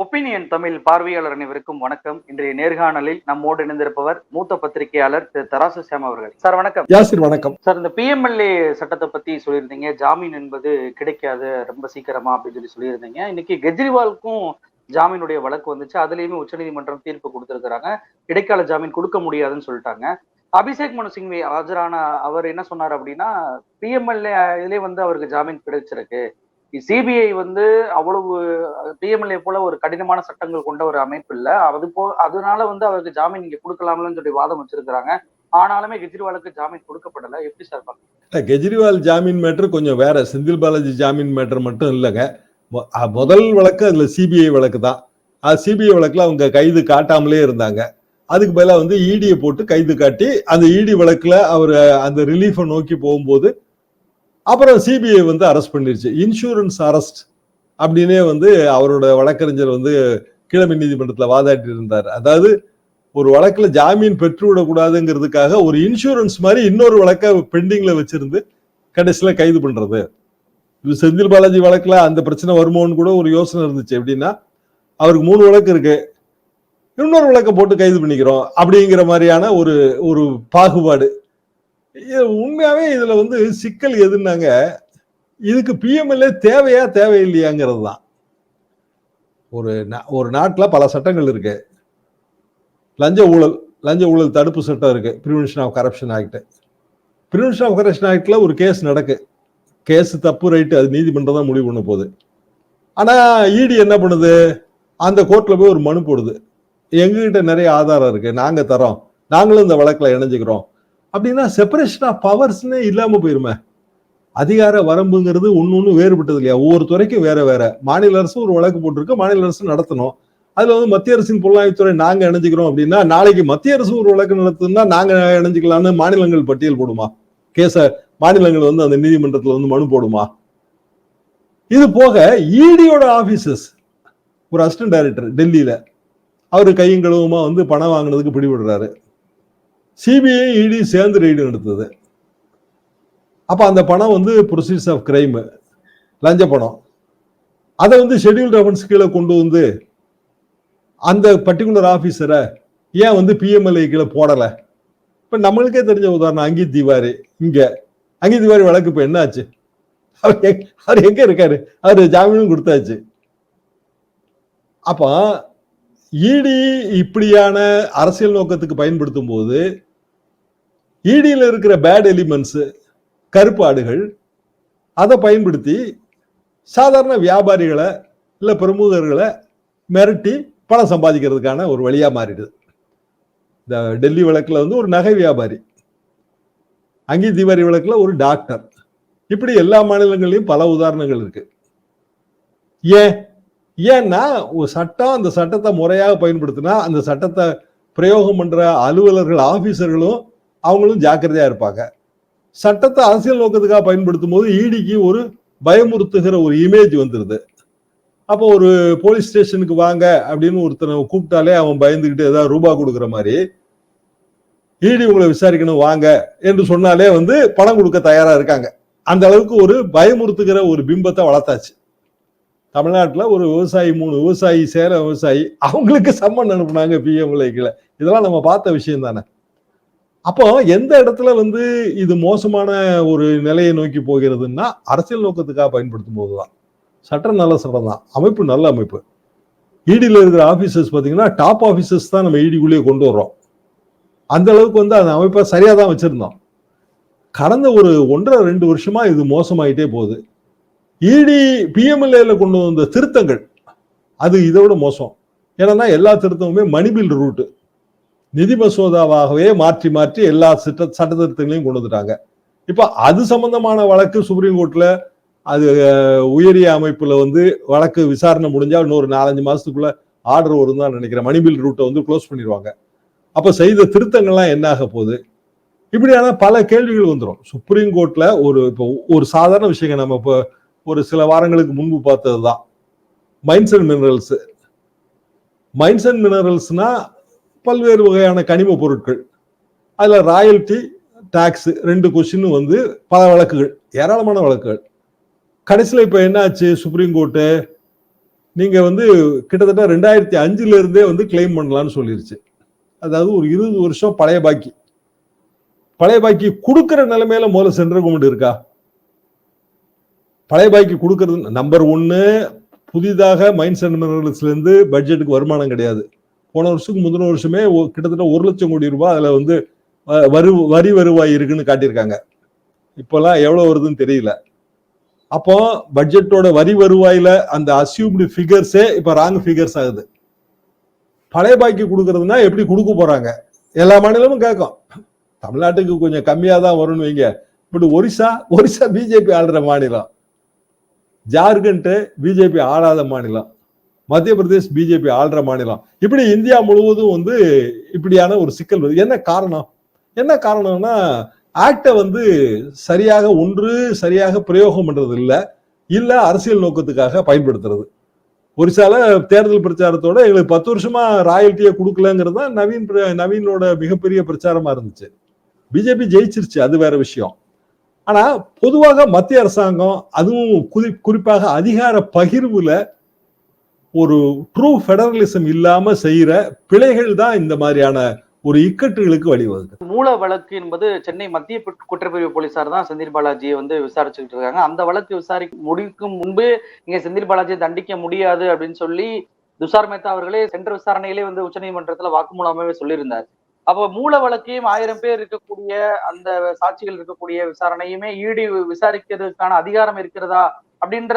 Opinion Tamil பார்வையாளர் அனைவருக்கும் வணக்கம். இன்றைய நேர்காணலில் நம்மோடு இணைந்திருப்பவர் மூத்த பத்திரிகையாளர் திரு தராசு சாம் அவர்கள். சார் வணக்கம். யாசிர் வணக்கம். சார் இந்த பிஎம்எல்ஏ சட்டத்தை பத்தி சொல்லியிருந்தீங்க. ஜாமீன் என்பது கிடைக்காது ரொம்ப சீக்கிரமா அப்படின்னு சொல்லி சொல்லியிருந்தீங்க. இன்னைக்கு கெஜ்ரிவாலுக்கும் ஜாமீனுடைய வழக்கு வந்துச்சு. அதுலயுமே உச்சநீதிமன்றம் தீர்ப்பு கொடுத்திருக்கிறாங்க. இடைக்கால ஜாமீன் கொடுக்க முடியாதுன்னு சொல்லிட்டாங்க. அபிஷேக் மனு சிங்வி ஆஜரான அவர் என்ன சொன்னார் அப்படின்னா பிஎம்எல்ஏ இதுலயே வந்து அவருக்கு ஜாமீன் கிடைச்சிருக்கு. சிபிஐ வந்து அவ்வளவு பிஎம்எல்ஏ போல ஒரு கடினமான சட்டங்கள் கொண்ட ஒரு அமைப்பு இல்லை. அது போ அதனால வந்து அவருக்கு ஜாமீன் நீங்க கொடுக்கலாம்னு சொல்லி வாதம் வச்சிருக்கிறாங்க. ஆனாலுமே கெஜ்ரிவாலுக்கு ஜாமீன் கொடுக்கப்படல. எப்படி சார் பாக்குறீங்க? கெஜ்ரிவால் ஜாமீன் மேட்டர் கொஞ்சம் வேற செந்தில் பாலாஜி ஜாமீன் மேட்டர் மட்டும் இல்லைங்க. முதல் வழக்கு அதுல சிபிஐ வழக்கு தான். அது சிபிஐ வழக்குல அவங்க கைது காட்டாமலே இருந்தாங்க. அதுக்கு பதிலாக வந்து இடியை போட்டு கைது காட்டி அந்த இடி வழக்குல அவர் அந்த ரிலீஃபை நோக்கி போகும்போது அப்புறம் சிபிஐ வந்து அரெஸ்ட் பண்ணிருச்சு. இன்சூரன்ஸ் அரெஸ்ட் அப்படின்னே வந்து அவரோட வழக்கறிஞர் வந்து கீழமை நீதிமன்றத்தில் வாதாட்டி இருந்தார். அதாவது ஒரு வழக்கில் ஜாமீன் பெற்றுவிடக்கூடாதுங்கிறதுக்காக ஒரு இன்சூரன்ஸ் மாதிரி இன்னொரு வழக்கை பெண்டிங்கில் வச்சிருந்து கடைசியில் கைது பண்ணுறது இது செந்தில் பாலாஜி வழக்கில் அந்த பிரச்சனை வருமோன்னு கூட ஒரு யோசனை இருந்துச்சு. எப்படின்னா அவருக்கு மூணு வழக்கு இருக்கு. இன்னொரு வழக்கை போட்டு கைது பண்ணிக்கிறோம் அப்படிங்கிற மாதிரியான ஒரு ஒரு பாகுபாடு உண்மையாவே இதுல வந்து சிக்கல் எதுன்னாங்க இதுக்கு பிஎம்எல்ஏ தேவையா தேவையில்லையாங்கிறது தான் ஒரு நா- ஒரு நாட்டில் பல சட்டங்கள் இருக்கு. லஞ்ச ஊழல் லஞ்ச ஊழல் தடுப்பு சட்டம் இருக்கு. Prevention of corruption act prevention of corruption ஆக்ட்ல ஒரு கேஸ் நடக்கு. கேஸ் தப்பு ரைட்டு அது நீதிமன்றம் தான் முடிவு பண்ண போகுது. ஆனால் இடி என்ன பண்ணுது? அந்த கோர்ட்டில் போய் ஒரு மனு போடுது. எங்ககிட்ட நிறைய ஆதாரம் இருக்கு. நாங்கள் தரோம் நாங்களும் இந்த வழக்கில் இணைஞ்சுக்கிறோம். அப்படின்னா செப்பரேஷன் ஆஃப் பவர்ஸ்னே இல்லாம போயிருமே. அதிகார வரம்புங்கிறது ஒன்று ஒன்று வேறுபட்டது இல்லையா? ஒவ்வொரு துறைக்கும் வேற வேற. மாநில அரசு ஒரு வழக்கு போட்டிருக்கு மாநில அரசு நடத்தணும். அதுல வந்து மத்திய அரசின் புலனாய்வுத்துறை நாங்க இணைஞ்சுக்கிறோம் அப்படின்னா நாளைக்கு மத்திய அரசு ஒரு வழக்கு நடத்துனா நாங்க இணைஞ்சுக்கலாம்னு மாநிலங்கள் பட்டியல் போடுமா? கேச மாநிலங்கள் வந்து அந்த நீதிமன்றத்துல வந்து மனு போடுமா? இது போக இடியோட ஆபீசஸ் ஒரு அசிஸ்டன்ட் டைரக்டர் டெல்லியில அவர் கையும் கழுவுமா வந்து பணம் வாங்கினதுக்கு பிடிபடுறாரு. சிபிஐ இடி சேர்ந்து ரெய்டு நடத்துது. அப்போ அந்த பணம் வந்து ப்ரொசீஜர்ஸ் ஆஃப் கிரைமு லஞ்ச பணம். அதை வந்து ஷெடியூல்டு அஃபன்ஸ் கீழே கொண்டு வந்து அந்த பர்டிகுலர் ஆஃபீஸரை ஏன் வந்து பிஎம்எல்ஏ கீழே போடலை? இப்போ நம்மளுக்கே தெரிஞ்ச உதாரணம் அங்கித் திவாரி இங்கே. அங்கித் திவாரி வழக்கு இப்போ என்ன ஆச்சு அவர் எங்க- அவர் எங்கே இருக்காரு? அவர் ஜாமீனும் கொடுத்தாச்சு. அப்போ இடி இப்படியான அரசியல் நோக்கத்துக்கு பயன்படுத்தும் போது இடியில் இருக்கிற பேட் எலிமெண்ட்ஸ் கருப்பாடுகள் அதை பயன்படுத்தி சாதாரண வியாபாரிகளை இல்லை பிரமுகர்களை மிரட்டி பணம் சம்பாதிக்கிறதுக்கான ஒரு வழியாக மாறிடுது. இந்த டெல்லி வழக்கில் வந்து ஒரு நகை வியாபாரி அங்கி திவாரி வழக்கில் ஒரு டாக்டர் இப்படி எல்லா மாநிலங்கள்லயும் பல உதாரணங்கள் இருக்கு. ஏன்? ஏன்னா ஒரு சட்டம் அந்த சட்டத்தை முறையாக பயன்படுத்தினா அந்த சட்டத்தை பிரயோகம் பண்ற அலுவலர்கள் ஆபீசர்களும் அவங்களும் ஜாக்கிரதையா இருப்பாங்க. சட்டத்தை அரசியல் நோக்கத்துக்காக பயன்படுத்தும் போது ஈடிக்கு ஒரு பயமுறுத்துகிற ஒரு இமேஜ் வந்துருது. அப்போ ஒரு போலீஸ் ஸ்டேஷனுக்கு வாங்க அப்படின்னு ஒருத்தனை கூப்பிட்டாலே அவன் பயந்துக்கிட்டு ஏதாவது ரூபா கொடுக்குற மாதிரி ஈடி உங்களை விசாரிக்கணும் வாங்க என்று சொன்னாலே வந்து பணம் கொடுக்க தயாரா இருக்காங்க. அந்த அளவுக்கு ஒரு பயமுறுத்துகிற ஒரு பிம்பத்தை வளர்த்தாச்சு. தமிழ்நாட்டில் ஒரு விவசாயி மூணு விவசாயி சேர விவசாயி அவங்களுக்கு சம்மன் அனுப்புனாங்க பிஎம்எல்ஏக்களை இதெல்லாம் நம்ம பார்த்த விஷயம் தானே. அப்போ எந்த இடத்துல வந்து இது மோசமான ஒரு நிலையை நோக்கி போகிறதுன்னா அரசியல் நோக்கத்துக்காக பயன்படுத்தும் போது தான் சட்டம் நல்ல சட்டம் தான் அமைப்பு நல்ல அமைப்பு. இடியில் இருக்கிற ஆஃபீஸர்ஸ் பார்த்தீங்கன்னா டாப் ஆஃபீஸர்ஸ் தான் நம்ம இடிக்குள்ளேயே கொண்டு வர்றோம். அந்த அளவுக்கு வந்து அந்த அமைப்பை சரியாக தான் வச்சுருந்தோம். கடந்த ஒரு ஒன்றரை ரெண்டு வருஷமாக இது மோசமாயிட்டே போகுது. இடி பிஎம்எல்ஏல கொண்டு வந்த திருத்தங்கள். அது இதோட மோசம். ஏன்னா எல்லா திருத்தமுமே மணிபில் ரூட்டு நிதி மசோதாவாகவே மாற்றி மாற்றி எல்லா சட்ட சட்ட திருத்தங்களையும் கொண்டு வந்துட்டாங்க. இப்போ அது சம்பந்தமான வழக்கு சுப்ரீம் கோர்ட்ல அது உயரிய அமைப்புல வந்து வழக்கு விசாரணை முடிஞ்சா இன்னொரு நாலஞ்சு மாசத்துக்குள்ள ஆர்டர் வரும் தான் நினைக்கிறேன் மணிபில் ரூட்டை வந்து க்ளோஸ் பண்ணிடுவாங்க. அப்போ செய்த திருத்தங்கள்லாம் என்ன ஆக போகுது? இப்படியான பல கேள்விகள் வந்துடும் சுப்ரீம் கோர்ட்ல ஒரு இப்போ ஒரு சாதாரண விஷயங்க. நம்ம இப்போ ஒரு சில வாரங்களுக்கு முன்பு பார்த்ததுதான். Mines and minerals mines and மினரல்ஸ்னா பல்வேறு வகையான கனிம பொருட்கள். அதில் ராயல்டி டாக்ஸ் ரெண்டு கொஸ்டின் வந்து பல வழக்குகள் ஏராளமான வழக்குகள். கடைசியில் இப்போ என்ன ஆச்சு சுப்ரீம் கோர்ட்டு நீங்கள் வந்து கிட்டத்தட்ட ரெண்டாயிரத்தி அஞ்சுலேருந்தே வந்து கிளைம் பண்ணலான்னு சொல்லிருச்சு. அதாவது ஒரு இருபது வருஷம் பழைய பாக்கி. பழைய பாக்கி கொடுக்குற நிலைமையில முதல்ல சென்ட்ரல் கவர்மெண்ட் இருக்கா? பழைய பாக்கி கொடுக்கறது நம்பர் ஒன்னு புதிதாக மைன்ஸ் அண்ட் பட்ஜெட்டுக்கு வருமானம் கிடையாது. போன வருஷத்துக்கு முந்தின வருஷமே கிட்டத்தட்ட ஒரு லட்சம் கோடி ரூபாய் அதில் வந்து அஹ், வரு வரி வருவாய் இருக்குன்னு காட்டியிருக்காங்க. இப்போல்லாம் எவ்வளோ வருதுன்னு தெரியல. அப்போ பட்ஜெட்டோட வரி வருவாயில அந்த அசியூம்டு ஃபிகர்ஸே இப்போ ராங் ஃபிகர்ஸ் ஆகுது. பழைய பாக்கி கொடுக்கறதுனா எப்படி கொடுக்க போறாங்க? எல்லா மாநிலமும் கேட்கும். தமிழ்நாட்டுக்கு கொஞ்சம் கம்மியாக தான் வரும்னு வைங்க. பட் ஒரிசா ஒரிசா பிஜேபி ஆளுற மாநிலம். ஜார்க்கண்ட் பிஜேபி ஆளாத மாநிலம். மத்திய பிரதேஷ் பிஜேபி ஆள்ற மாநிலம். இப்படி இந்தியா முழுவதும் வந்து இப்படியான ஒரு சிக்கல் வருது. என்ன காரணம்? என்ன காரணம்னா ஆக்டை வந்து சரியாக ஒன்று சரியாக பிரயோகம் பண்றது இல்லை இல்லை அரசியல் நோக்கத்துக்காக பயன்படுத்துறது. ஒரிசால தேர்தல் பிரச்சாரத்தோட எங்களுக்கு பத்து வருஷமா ராயல்ட்டியை கொடுக்கலங்கிறது தான் நவீன் பிர- நவீனோட மிகப்பெரிய பிரச்சாரமா இருந்துச்சு. பிஜேபி ஜெயிச்சிருச்சு அது வேற விஷயம். ஆனா பொதுவாக மத்திய அரசாங்கம் அதுவும் குறி- குறிப்பாக அதிகார பகிர்வுல ஒரு ட்ரூ ஃபெடரலிசம் இல்லாம செய்யற பிழைகள் தான் இந்த மாதிரியான ஒரு இக்கட்டுகளுக்கு வழிவகுது மூல வழக்கு என்பது சென்னை மத்திய குற்றப்பிரிவு போலீசார் தான் செந்தில் பாலாஜியை வந்து விசாரிச்சுக்கிட்டு இருக்காங்க. அந்த வழக்கு விசாரிக்க முடிக்கும் முன்பு இங்க செந்தில் பாலாஜியை தண்டிக்க முடியாது அப்படின்னு சொல்லி துஷார் மேத்தா அவர்களே சென்ற விசாரணையிலே வந்து உச்சநீதிமன்றத்துல வாக்குமூலமாவே சொல்லியிருந்தார். அப்போ மூல வழக்கையும் ஆயிரம் பேர் இருக்கக்கூடிய அந்த சாட்சிகள் இருக்கக்கூடிய விசாரணையுமே ஈடி விசாரிக்கிறதுக்கான அதிகாரம் இருக்கிறதா அப்படின்ற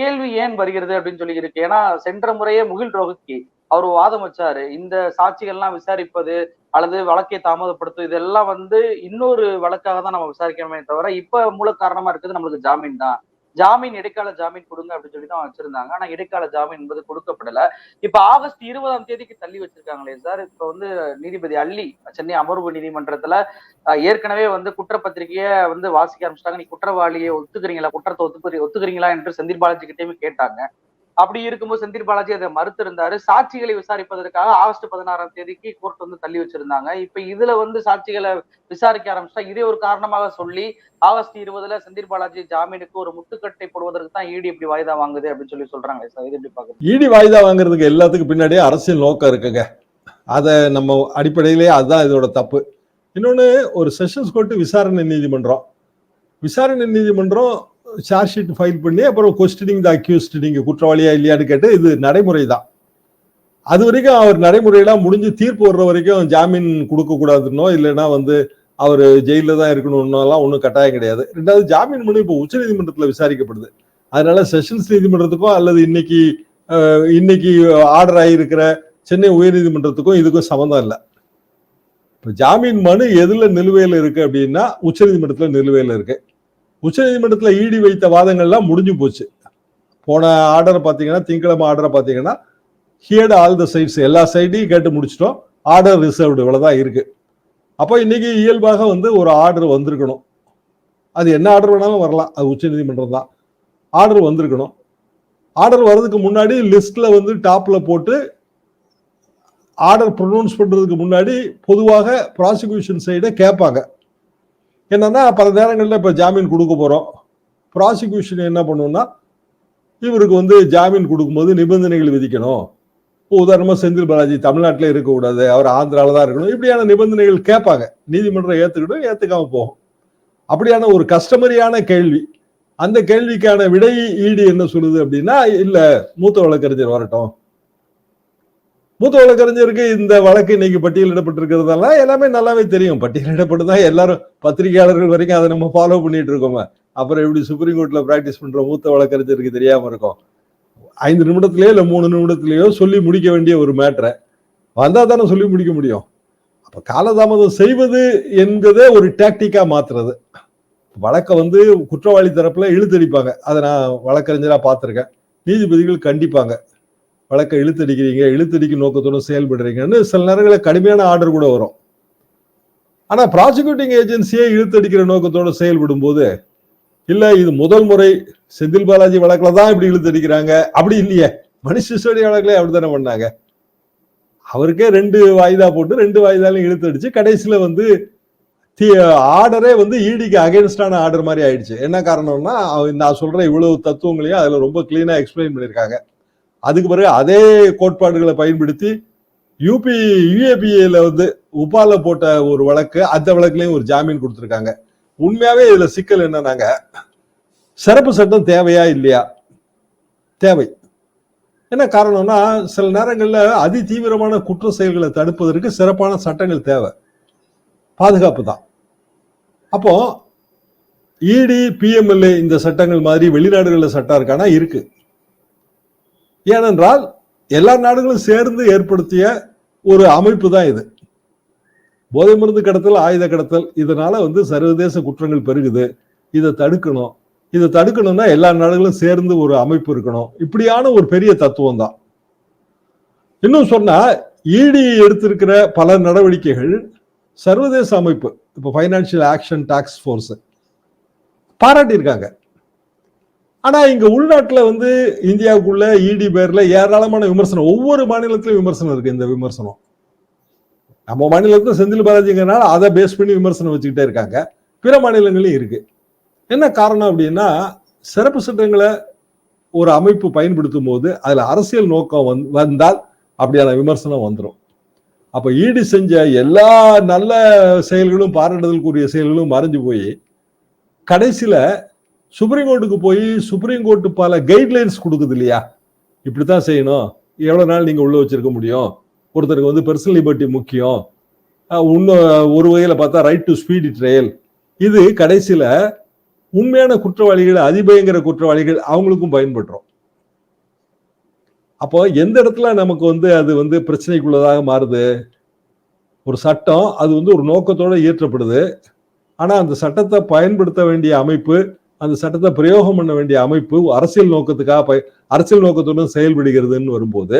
கேள்வி ஏன் வருகிறது அப்படின்னு சொல்லி இருக்கு. ஏன்னா சென்ற முறையே முகில் ரோஹித்கி அவர் வாதம் வச்சாரு. இந்த சாட்சிகள்லாம் விசாரிப்பது அல்லது வழக்கை தாமதப்படுத்து இதெல்லாம் வந்து இன்னொரு வழக்காக தான் நம்ம விசாரிக்கணுமே தவிர இப்ப மூல காரணமா இருக்கிறது நம்மளுக்கு ஜாமீன் தான். ஜாமீன் இடைக்கால ஜாமீன் கொடுங்க அப்படின்னு சொல்லி தான் வச்சிருந்தாங்க. ஆனா இடைக்கால ஜாமீன் என்பது கொடுக்கப்படல. இப்ப ஆகஸ்ட் இருபதாம் தேதிக்கு தள்ளி வச்சிருக்காங்களே சார். இப்ப வந்து நீதிபதி அள்ளி சென்னை அமர்வு நீதிமன்றத்துல ஏற்கனவே வந்து குற்றப்பத்திரிகையை வந்து வாசிக்க ஆரம்பிச்சிட்டாங்க. நீ குற்றவாளியை ஒத்துக்கிறீங்களா? குற்றத்தை ஒத்துக்கிறீங்களா என்று செந்தில் பாலாஜி கிட்டேயுமே கேட்டாங்க. அப்படி இருக்கும்போது செந்தில் பாலாஜி அதை மறுத்திருந்தாரு. சாட்சிகளை விசாரிப்பதற்காக ஆகஸ்ட் பதினாறாம் தேதிக்கு கோர்ட் வந்து தள்ளி வச்சிருந்தாங்க. இப்ப இதுல வந்து சாட்சிகளை விசாரிக்க ஆரம்பிச்சா இதே ஒரு காரணமாக சொல்லி ஆகஸ்ட் இருபதுல செந்தில் பாலாஜி ஜாமீனுக்கு ஒரு முட்டுக்கட்டை போடுவதற்கு தான் ஈடி இப்படி வாய்தா வாங்குது அப்படின்னு சொல்லி சொல்றாங்க. சார் இது எப்படி பாக்குறீங்க ஈடி வாய்தா வாங்குறதுக்கு எல்லாத்துக்கும் பின்னாடியே அரசியல் நோக்கம் இருக்குங்க. அதை நம்ம அடிப்படையிலேயே அதுதான் இதோட தப்பு. இன்னொன்னு ஒரு செஷன்ஸ் கோர்ட்டு விசாரணை நீதிமன்றம். விசாரணை நீதிமன்றம் சார்ஜ் ஷீட் ஃபைல் பண்ணி அப்புறம் கொஸ்டினிங் த அக்யூஸ்ட் நீங்கள் குற்றவாளியா இல்லையான்னு கேட்டு இது நடைமுறை தான் அது வரைக்கும் அவர் நடைமுறையெல்லாம் முடிஞ்சு தீர்ப்பு வர்ற வரைக்கும் ஜாமீன் கொடுக்கக்கூடாதுன்னோ இல்லைன்னா வந்து அவர் ஜெயிலில் தான் இருக்கணும்னாலாம் ஒன்றும் கட்டாயம் கிடையாது. ரெண்டாவது ஜாமீன் மனு இப்போ உச்சநீதிமன்றத்தில் விசாரிக்கப்படுது. அதனால செஷன்ஸ் நீதிமன்றத்துக்கும் அல்லது இன்னைக்கு இன்னைக்கு ஆர்டர் ஆகியிருக்கிற சென்னை உயர்நீதிமன்றத்துக்கும் இதுக்கும் சம்மந்தம் இல்லை. இப்போ ஜாமீன் மனு எதில் நிலுவையில் இருக்குது அப்படின்னா உச்சநீதிமன்றத்தில் நிலுவையில் இருக்குது உச்சநீதிமன்றத்தில் ஈடி வைத்த வாதங்கள்லாம் முடிஞ்சு போச்சு. போன ஆர்டரை பார்த்தீங்கன்னா திங்கக்கிழமை ஆர்டரை பார்த்தீங்கன்னா ஹியர்டு ஆல் த சைட்ஸ் எல்லா சைடையும் கேட்டு முடிச்சிட்டோம். ஆர்டர் ரிசர்வ்டு இவ்வளவுதான் இருக்குது அப்போ இன்னைக்கு இயல்பாக வந்து ஒரு ஆர்டர் வந்திருக்கணும். அது என்ன ஆர்டர் வேணாலும் வரலாம். அது உச்சநீதிமன்றம் தான். ஆர்டர் வந்திருக்கணும். ஆர்டர் வர்றதுக்கு முன்னாடி லிஸ்ட்டில் வந்து டாப்பில் போட்டு ஆர்டர் ப்ரொனவுன்ஸ் பண்ணுறதுக்கு முன்னாடி பொதுவாக ப்ராசிக்யூஷன் சைடை கேட்பாங்க. என்னன்னா பல நேரங்களில் இப்போ ஜாமீன் கொடுக்க போகிறோம் ப்ராசிக்யூஷன் என்ன பண்ணுவோம்னா இவருக்கு வந்து ஜாமீன் கொடுக்கும்போது நிபந்தனைகள் விதிக்கணும். உதாரணமாக செந்தில் பாலாஜி தமிழ்நாட்டில் இருக்கக்கூடாது அவர் ஆந்திராவில் தான் இருக்கணும். இப்படியான நிபந்தனைகள் கேட்பாங்க. நீதிமன்றம் ஏத்துக்கிட்டும் ஏற்றுக்காம போகும். அப்படியான ஒரு கஸ்டமரியான கேள்வி. அந்த கேள்விக்கான விடை ஈடு என்ன சொல்லுது அப்படின்னா இல்லை மூத்த வழக்கறிஞர் வரட்டும். மூத்த வழக்கறிஞருக்கு இந்த வழக்கு இன்னைக்கு பட்டியலிடப்பட்டிருக்கிறதெல்லாம் எல்லாமே நல்லாவே தெரியும். பட்டியலிடப்பட்டு தான் எல்லாரும் பத்திரிகையாளர்கள் வரைக்கும் அதை நம்ம ஃபாலோ பண்ணிட்டு இருக்கோமே அப்புறம் எப்படி சுப்ரீம் கோர்ட்ல பிராக்டிஸ் பண்ற மூத்த வழக்கறிஞருக்கு தெரியாம இருக்கும். ஐந்து நிமிடத்திலேயோ இல்லை மூணு நிமிடத்திலேயோ சொல்லி முடிக்க வேண்டிய ஒரு மேட்ரை வந்தா தானே சொல்லி முடிக்க முடியும். அப்ப காலதாமதம் செய்வது என்பதே ஒரு டாக்டிக்கா மாத்துறது. வழக்கை வந்து குற்றவாளி தரப்புல இழுத்தடிப்பாங்க. அதை நான் வழக்கறிஞரா பார்த்துருக்கேன். நீதிபதிகள் கண்டிப்பாங்க. வழக்கை இழுத்தடிக்கிறீங்க இழுத்தடிக்கும் நோக்கத்தோட செயல்படுறீங்கன்னு சில நேரங்களில் கடுமையான ஆர்டர் கூட வரும். ஆனால் ப்ராசிக்யூட்டிங் ஏஜென்சியே இழுத்தடிக்கிற நோக்கத்தோடு செயல்படும் போது இல்லை இது முதல் முறை செந்தில் பாலாஜி வழக்கில் தான் இப்படி இழுத்தடிக்கிறாங்க அப்படி இல்லையே. மணிஷ் சிசோடியா வழக்கில் அப்படி அப்படித்தானே பண்ணாங்க. அவருக்கே ரெண்டு வாய்தா போட்டு ரெண்டு வாய்தாலையும் இழுத்தடிச்சு கடைசியில் வந்து ஆர்டரே வந்து ஈடிக்கு அகேன்ஸ்டான ஆர்டர் மாதிரி ஆயிடுச்சு. என்ன காரணம்னா நான் சொல்ற இவ்வளவு தத்துவங்களையும் அதுல ரொம்ப கிளீனா எக்ஸ்பிளைன் பண்ணியிருக்காங்க. அதுக்கு பிறகு அதே கோட்பாடுகளை பயன்படுத்தி யூபி யூஏபிஏல வந்து உபால போட்ட ஒரு வழக்கு அந்த வழக்குலயும் ஒரு ஜாமீன் கொடுத்துருக்காங்க. உண்மையாவே இதுல சிக்கல் என்னன்னாங்க சிறப்பு சட்டம் தேவையா இல்லையா? தேவை. என்ன காரணம்னா சில நேரங்களில் அதி தீவிரமான குற்ற செயல்களை தடுப்பதற்கு சிறப்பான சட்டங்கள் தேவை. பாதுகாப்பு தான். அப்போ இடி பிஎம்எல்ஏ இந்த சட்டங்கள் மாதிரி வெளிநாடுகளில் சட்டம் இருக்கானா? இருக்கு. ஏனென்றால் எல்லா நாடுகளும் சேர்ந்து ஏற்படுத்திய ஒரு அமைப்பு தான் இது. போதை மருந்து கடத்தல் ஆயுத கடத்தல் இதனால வந்து சர்வதேச குற்றங்கள் பெருகுது. இதை தடுக்கணும். இதை தடுக்கணும்னா எல்லா நாடுகளும் சேர்ந்து ஒரு அமைப்பு இருக்கணும். இப்படியான ஒரு பெரிய தத்துவம் தான். இன்னும் சொன்னா இடி எடுத்திருக்கிற பல நடவடிக்கைகள் சர்வதேச அமைப்பு இப்போ ஃபைனான்சியல் ஆக்ஷன் டாக்ஸ் ஃபோர்ஸ் பாராட்டியிருக்காங்க. ஆனா இங்க உள்நாட்டுல வந்து இந்தியாவுக்குள்ள இடி பேர்ல ஏராளமான விமர்சனம். ஒவ்வொரு மாநிலத்திலும் விமர்சனம் இருக்கு இந்த விமர்சனம். நம்ம மாநிலத்தில் செந்தில் பாலாஜிங்கிறனால அதை பேஸ் பண்ணி விமர்சனம் வச்சுக்கிட்டே இருக்காங்க. பிற மாநிலங்களையும் இருக்கு. என்ன காரணம் அப்படின்னா சிறப்பு சட்டங்களை ஒரு அமைப்பு பயன்படுத்தும் போது அதில் அரசியல் நோக்கம் வந் வந்தால் அப்படியான விமர்சனம் வந்துடும் அப்போ ஈடு செஞ்ச எல்லா நல்ல செயல்களும் பாராட்டுதலுக்குரிய செயல்களும் மறைஞ்சு போய் கடைசியில் சுப்ரீம் கோர்ட்டுக்கு போய் சுப்ரீம் கோர்ட்டு பல கைட்லைன்ஸ் கொடுக்குது இல்லையா? இப்படி தான் செய்யணும். எவ்வளோ நாள் நீங்கள் உள்ளே வச்சிருக்க முடியும்? ஒருத்தருக்கு வந்து பர்சனல் லிபர்ட்டி முக்கியம். இன்னும் ஒரு வகையில் பார்த்தா ரைட் டு ஸ்பீடி ட்ரையல் இது கடைசியில் உண்மையான குற்றவாளிகள் அதிபயங்கர குற்றவாளிகள் அவங்களுக்கும் பயன்படுறோம். அப்போ எந்த இடத்துல நமக்கு வந்து அது வந்து பிரச்சனைக்குள்ளதாக மாறுது? ஒரு சட்டம் அது வந்து ஒரு நோக்கத்தோடு இயற்றப்படுது. ஆனால் அந்த சட்டத்தை பயன்படுத்த வேண்டிய அமைப்பு அந்த சட்டத்தை பிரயோகம் பண்ண வேண்டிய அமைப்பு அரசியல் நோக்கத்துக்காக அரசியல் நோக்கத்துடன் செயல்படுகிறதுன்னு வரும்போது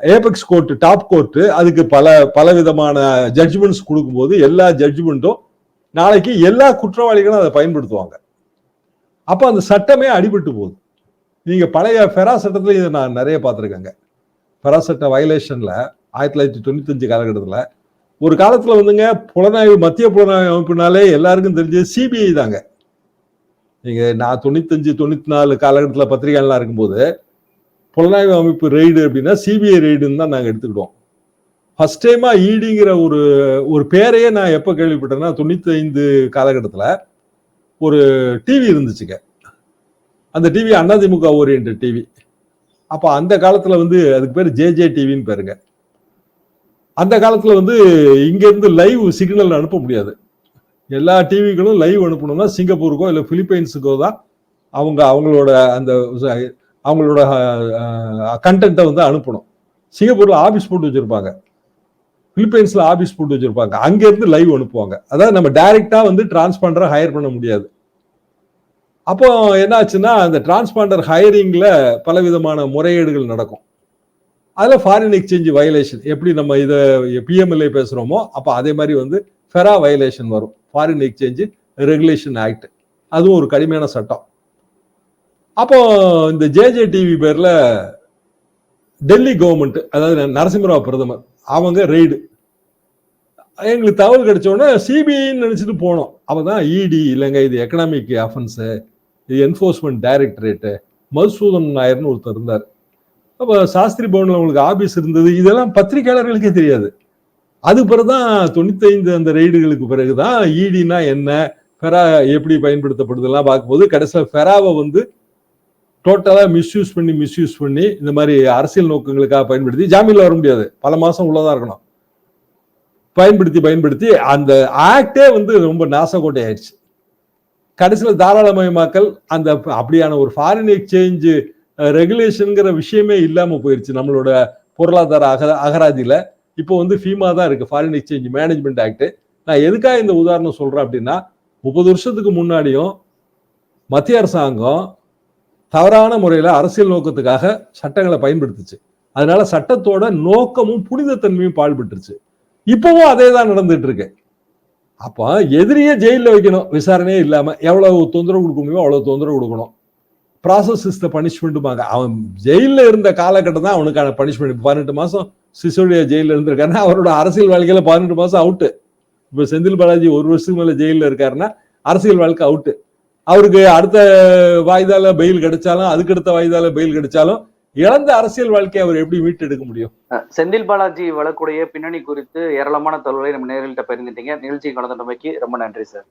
ஏபெக்ஸ் கோர்ட்டு டாப் கோர்ட்டு அதுக்கு பல பல விதமான ஜட்ஜ்மெண்ட்ஸ் கொடுக்கும்போது எல்லா ஜட்ஜ்மெண்ட்டும் நாளைக்கு எல்லா குற்றவாளிகளும் அதை பயன்படுத்துவாங்க. அப்போ அந்த சட்டமே அடிபட்டு போகுது. நீங்கள் பழைய ஃபெரா சட்டத்தில் இதை நான் நிறைய பார்த்துருக்கேங்க. ஃபெரா சட்ட வயலேஷனில் ஆயிரத்தி தொள்ளாயிரத்தி தொண்ணூத்தஞ்சு காலகட்டத்தில் ஒரு காலத்தில் வந்துங்க புலனாய்வு மத்திய புலனாய்வு அமைப்புனாலே எல்லாருக்கும் தெரிஞ்சது சிபிஐ தாங்க. நீங்கள் நான் தொண்ணூத்தஞ்சு தொண்ணூற்றி நாலு காலகட்டத்தில் பத்திரிகைலாம் இருக்கும்போது புலனாய்வு அமைப்பு ரெய்டு அப்படின்னா சிபிஐ ரெய்டுன்னு தான் நாங்கள் எடுத்துக்கிட்டோம். ஃபர்ஸ்ட் டைமா ஈடிங்கிற ஒரு ஒரு பேரையே நான் எப்போ கேள்விப்பட்டேன்னா தொண்ணூத்தி ஐந்து காலகட்டத்தில் ஒரு டிவி இருந்துச்சுங்க. அந்த டிவி அதிமுக ஓரியன்ட் டிவி அப்போ அந்த காலத்தில் வந்து அதுக்கு பேர் ஜேஜே டிவின்னு பேருங்க. அந்த காலத்தில் வந்து இங்கேருந்து லைவ் சிக்னல் அனுப்ப முடியாது. எல்லா டிவிகளும் லைவ் அனுப்பணும்னா சிங்கப்பூருக்கோ இல்லை பிலிப்பைன்ஸுக்கோ தான் அவங்க அவங்களோட அந்த அவங்களோட கண்டென்ட்டை வந்து அனுப்பணும். சிங்கப்பூரில் ஆஃபீஸ் போட்டு வச்சுருப்பாங்க. பிலிப்பைன்ஸில் ஆஃபீஸ் போட்டு வச்சுருப்பாங்க. அங்கேருந்து லைவ் அனுப்புவாங்க. அதாவது நம்ம டைரெக்டாக வந்து டிரான்ஸ்பாண்டரை ஹையர் பண்ண முடியாது. அப்போ என்னாச்சுன்னா அந்த டிரான்ஸ்பாண்டர் ஹையரிங்கில் பல விதமான முறையீடுகள் நடக்கும். அதில் ஃபாரின் எக்ஸ்சேஞ்ச் வயலேஷன் எப்படி நம்ம இதை பிஎம்எல்ஏ பேசுகிறோமோ அப்போ அதே மாதிரி வந்து ஃபெரா வயலேஷன் வரும். ஃபாரின் எக்ஸ்சேஞ்சு ரெகுலேஷன் ஆக்ட் அதுவும் ஒரு கடுமையான சட்டம். அப்போ இந்த ஜேஜே டிவி பேரில் டெல்லி கவர்மெண்ட் அதாவது நரசிம்மராவ் பிரதமர் அவங்க ரெய்டு எங்களுக்கு தகவல் கிடைச்சோடனே சிபிஐன்னு நினச்சிட்டு போனோம். தான் இடி இல்லைங்க இது எக்கனாமிக் அஃபென்ஸு இது என்ஃபோர்ஸ்மெண்ட் டைரக்டரேட்டு மதுசூதன் நாயர்னு ஒருத்தர் இருந்தார். அப்போ சாஸ்திரி பவனில் உங்களுக்கு ஆபீஸ் இருந்தது இதெல்லாம் பத்திரிகையாளர்களுக்கே தெரியாது. அது பிறகுதான் தொண்ணூத்தைந்து அந்த ரெய்டுகளுக்கு பிறகுதான் ஈடினா என்ன ஃபெரா எப்படி பயன்படுத்தப்படுதெல்லாம் பார்க்கும்போது கடைசியில் ஃபெராவை வந்து டோட்டலாக மிஸ்யூஸ் பண்ணி மிஸ்யூஸ் பண்ணி இந்த மாதிரி அரசியல் நோக்கங்களுக்காக பயன்படுத்தி ஜாமீனில் வர முடியாது. பல மாதம் உள்ளதாக இருக்கணும். பயன்படுத்தி பயன்படுத்தி அந்த ஆக்டே வந்து ரொம்ப நாசக்கோட்டை ஆயிடுச்சு கடைசியில் தாராளமயமாக்கல் அந்த அப்படியான ஒரு ஃபாரின் எக்ஸ்சேஞ்சு ரெகுலேஷனுங்கிற விஷயமே இல்லாமல் போயிடுச்சு நம்மளோட பொருளாதார அக அகராதியில். இப்போ வந்து ஃபீமா தான் இருக்கு ஃபாரின் எக்ஸ்சேஞ்ச் மேனேஜ்மெண்ட் ஆக்ட் நான் எதுக்காக இந்த உதாரணம் சொல்றேன் அப்படின்னா முப்பது வருஷத்துக்கு முன்னாடியும் மத்திய அரசாங்கம் தவறான முறையில் அரசியல் நோக்கத்துக்காக சட்டங்களை பயன்படுத்துச்சு. அதனால சட்டத்தோட நோக்கமும் புனிதத்தன்மையும் பாடுபட்டுருச்சு இப்பவும் அதே தான் நடந்துட்டு இருக்கு அப்போ எதிரியே ஜெயிலில் வைக்கணும் விசாரணையே இல்லாமல் எவ்வளவு தொந்தரவு கொடுக்க முடியுமோ அவ்வளவு தொந்தரவு கொடுக்கணும். ப்ராசஸ் இஸ் த பனிஷ்மெண்ட்டுமாங்க அவன் ஜெயிலில் இருந்த காலகட்டம் தான் அவனுக்கான பனிஷ்மெண்ட் பதினெட்டு மாதம் சிசோடியா ஜெயிலில் இருந்திருக்காருன்னா அவரோட அரசியல் வாழ்க்கையில பதினெட்டு மாசம் அவுட்டு இப்போ செந்தில் பாலாஜி ஒரு வருஷத்துக்கு மேலே ஜெயிலில் இருக்காருன்னா அரசியல் வாழ்க்கை அவுட்டு அவருக்கு அடுத்த வாய்தால பெயில் கிடைச்சாலும் அதுக்கு அடுத்த வாய்தால பெயில் கிடைச்சாலும் இழந்த அரசியல் வாழ்க்கையை அவர் எப்படி மீட்டெடுக்க முடியும்? செந்தில் பாலாஜி வழக்குடைய பின்னணி குறித்து ஏராளமான தகவலை நம்ம நேரில் பகிர்ந்துட்டீங்க நிகழ்ச்சி கலந்துட்டமைக்கு ரொம்ப நன்றி சார்.